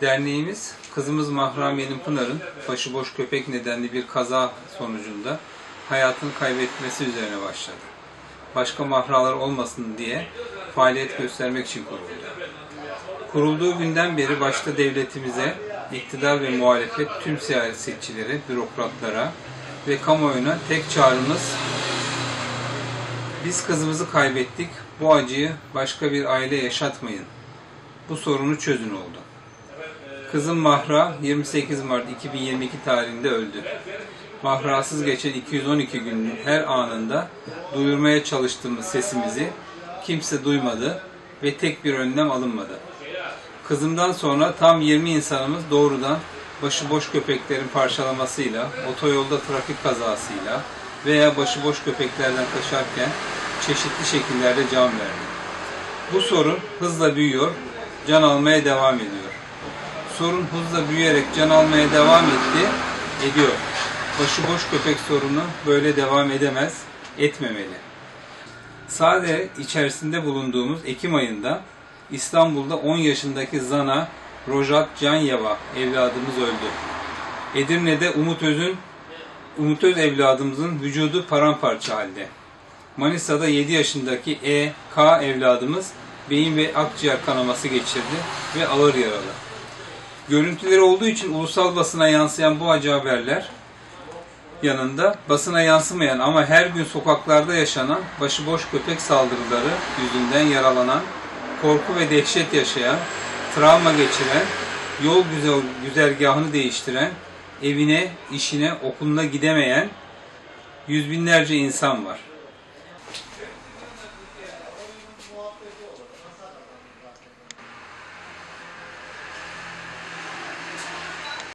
Derneğimiz kızımız Mahramiye'nin Pınar'ın başıboş köpek nedenli bir kaza sonucunda hayatını kaybetmesi üzerine başladı. Başka mahralar olmasın diye faaliyet göstermek için kuruldu. Kurulduğu günden beri başta devletimize, iktidar ve muhalefet tüm siyasetçilere, bürokratlara ve kamuoyuna tek çağrımız biz kızımızı kaybettik. Bu acıyı başka bir aile yaşatmayın. Bu sorunu çözün oldu. Kızım Mahra 28 Mart 2022 tarihinde öldü. Mahrasız geçen 212 günün her anında duyurmaya çalıştığımız sesimizi kimse duymadı ve tek bir önlem alınmadı. Kızımdan sonra tam 20 insanımız doğrudan başıboş köpeklerin parçalamasıyla, otoyolda trafik kazasıyla veya başıboş köpeklerden kaçarken çeşitli şekillerde can verdi. Bu sorun hızla büyüyor, can almaya devam ediyor. Sorun hızla büyüyerek can almaya devam etti, ediyor. Başıboş köpek sorunu böyle devam edemez, etmemeli. Sade içerisinde bulunduğumuz Ekim ayında İstanbul'da 10 yaşındaki Zana Rojat Canyeva evladımız öldü. Edirne'de Umut Öz'ün Umut Öz evladımızın vücudu paramparça halde. Manisa'da 7 yaşındaki E. K evladımız beyin ve akciğer kanaması geçirdi ve ağır yaralı. Görüntüleri olduğu için ulusal basına yansıyan bu acı haberler yanında basına yansımayan ama her gün sokaklarda yaşanan başıboş köpek saldırıları yüzünden yaralanan, korku ve dehşet yaşayan, travma geçiren, yol güzel, güzergahını değiştiren, evine, işine, okuluna gidemeyen yüz binlerce insan var.